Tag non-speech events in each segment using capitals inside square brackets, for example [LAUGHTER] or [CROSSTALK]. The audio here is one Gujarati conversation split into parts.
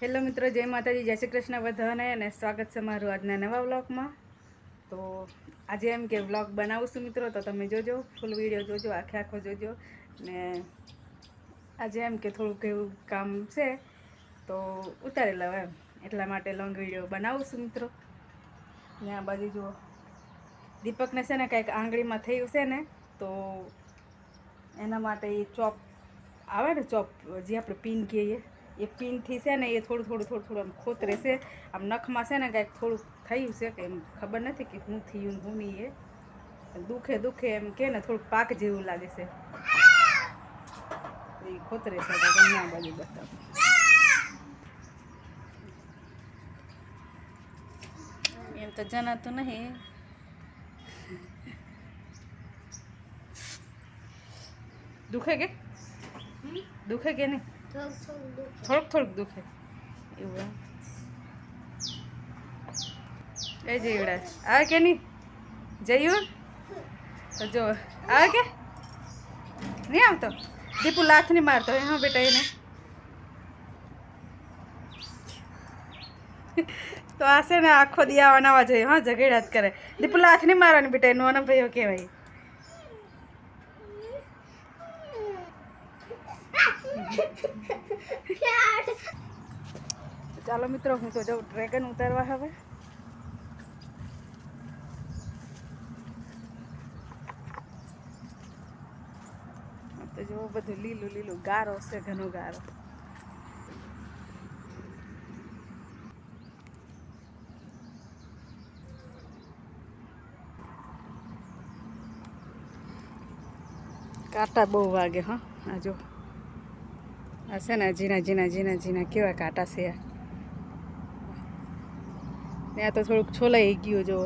હેલો મિત્રો, જય માતાજી, જય શ્રી કૃષ્ણ બધાને અને સ્વાગત છે મારું આજના નવા વ્લોગમાં. તો આજે એમ કે વ્લોગ બનાવું છું મિત્રો, તો તમે જોજો ફૂલ વીડિયો જોજો, આખે આખો જોજો. ને આજે એમ કે થોડુંક એવું કામ છે, તો ઉતારી લઉં એમ. એટલા માટે લોંગ વીડિયો બનાવું છું મિત્રો. ને આ બાજુ જુઓ દીપકને છે ને કંઈક આંગળીમાં થયું છે ને, તો એના માટે એ ચોપ આવે ને ચોપ, જે આપણે પીન કહીએ એ પિનથી છે ને એ થોડું થોડું થોડું થોડું આમ ખોતરે છે આમ નખમાં છે ને કાંઈક થોડુંક થયું છે કે એમ ખબર નથી કે શું થયું ને શું નહીં એ. દુખે દુખે એમ કે ને થોડુંક પાક જેવું લાગે છે. એ ખોતરે છે તો તમને આ બાજુ બતાવું. એમ તો જણાતું નહીં. દુખે કે? દુખે કે નહીં? થોડુંક થોડુંક દુખે. એવું એ જીવડા આવે કે નહીં? જયું તો જો, આવે કે? નહીં આવતો? દીપુ લાથ નહીં મારતો. એ હા બેટા એને. તો આ છે ને આખો દિયા આવવાના જોઈએ હા ઝઘડા જ કરે. દીપુ લાથ નહીં મારવાની બેટા એનું અનમ ભાઈઓ કહેવાય તો ચાલો મિત્રો, હું તો જાઉં ડ્રેગન ઉતારવા હવે. તો જો બધું લીલું લીલું, ગારો છે ઘણો ગારો. કાંટા બહુ વાગે, હા? આ જો આ છે ને ઝીણા ઝીણા ઝીણા ઝીણા કેવા કાંટા છે ને આ તો થોડુંક છોલાઈ ગયું જો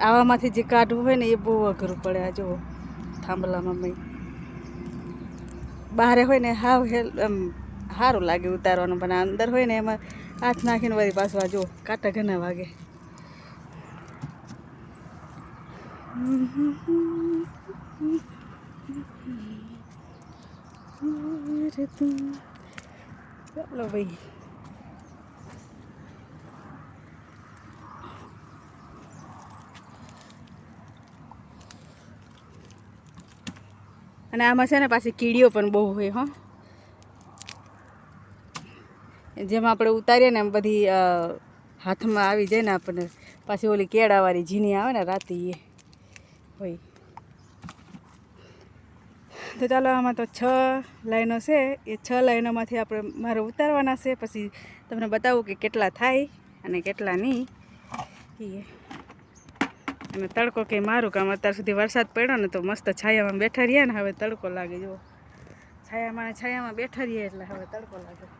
આવામાંથી જે કાઢવું હોય ને એ બહુ અઘરું પડે આ, જુઓ. થાંભલામાં મેં. બહારે હોય ને હાવ હેલ, એમ સારું લાગે ઉતારવાનું, પણ અંદર હોય ને એમાં હાથ નાખીને વળી પાછું આ જો કાંટા ઘણા વાગે. અરે તું ચાલો ભાઈ. અને આમાં છે ને પાછી કીડીઓ પણ બહુ હોય, હો. જેમ આપણે ઉતારીએ ને એમ બધી હાથમાં આવી જાય ને આપણને. પાછી ઓલી કેળાવાળી ઝીણી આવે ને રાતે એ હોય. તો ચાલો આમાં તો છ લાઈનો છે. એ છ લાઈનોમાંથી આપણે મારે ઉતારવાના છે. પછી તમને બતાવું કે કેટલા થાય અને કેટલા નહીં. એ અને તડકો કે મારું કામ, અત્યાર સુધી વરસાદ પડ્યો ને તો મસ્ત છાયામાં બેઠા રહ્યા ને, હવે તડકો લાગે, જુઓ. છાયામાં છાયામાં બેઠા રહીએ એટલે હવે તડકો લાગે.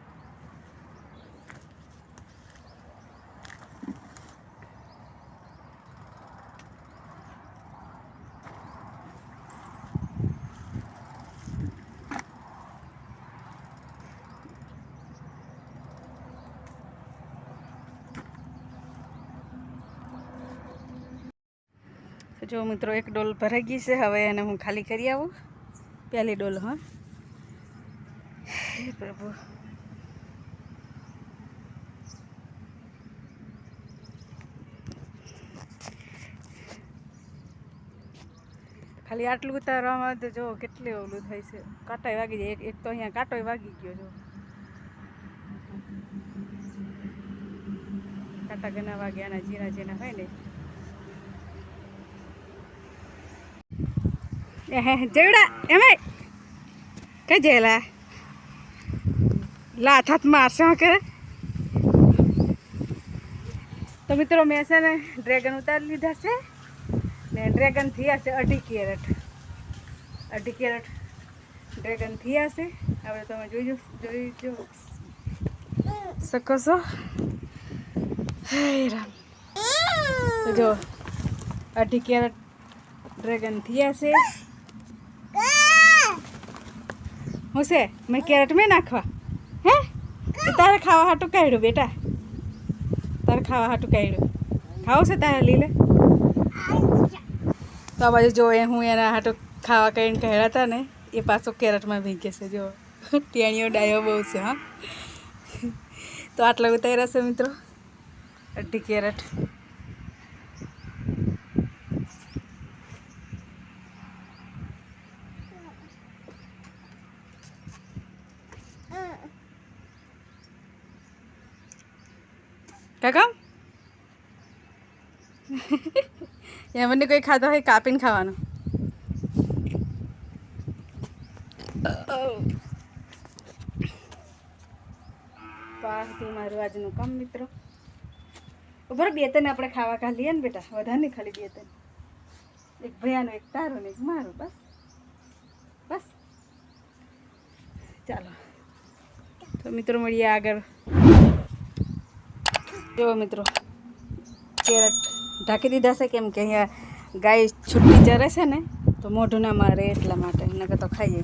જો મિત્રો, એક ડોલ ભરાઈ ગઈ છે. હવે એને હું ખાલી કરી આવું. પહેલી ડોલ, હા. પ્રભુ. ખાલી આટલું ઉતારવામાં તો જો કેટલું ઓલું થાય છે. કાંટા વાગી જાય. એક તો અહીંયા કાંટોય વાગી ગયો, જો. કાંટા ઘણા વાગ્યા જીરા ઝીણા હોય ને. જેવડા એમે કઈ જેલા. લાથ હાથ મારશે કે. તો મિત્રો, મેં છે ને ડ્રેગન ઉતારી લીધા છે. ને ડ્રેગન થયા છે અઢી કેરેટ. અઢી કેરેટ ડ્રેગન થયા છે. હવે તમે જોઈ જોઈ જો શકો છો? રામ. જો, અઢી કેરેટ ડ્રેગન થયા છે. હું છે મેં કેરેટ મેં નાખવા. હે? તારે ખાવા હાટું કાઢ્યું બેટા. તારે ખાવા હાટું કાઢ્યું. ખાવું છે તારે લીલે? તો આ બાજુ જો એ હું એના હાટું ખાવા કરીને કાઢ્યા હતા ને એ પાછો કેરેટમાં ભીંકે છે જો. ટેણીઓ ડાયો બહુ છે હા. તો આટલા ઉતાર્યા છે મિત્રો. અઢી કેરેટ. કાકા? [LAUGHS] એ બંને કોઈ ખાતો હોય કાપીને ખાવાનું. તો આ હતું મારું આજનું કામ મિત્રો. ઉભર બે ત્રણ આપણે ખાવા ખા લઈએ ને બેટા. વધારે નહીં ખાલી બે ત્રણ. એક ભૈયાનું એક તારું ને એક મારું બસ. બસ. ચાલો. તો મિત્રો મળીએ આગળ. જો મિત્રો? કેરેટ ઢાંકી દીધા છે કેમ કે અહીંયા ગાય છૂટી ચરે છે ને, તો મોઢું ના મારે એટલા માટે, નકર તો ખાઈએ.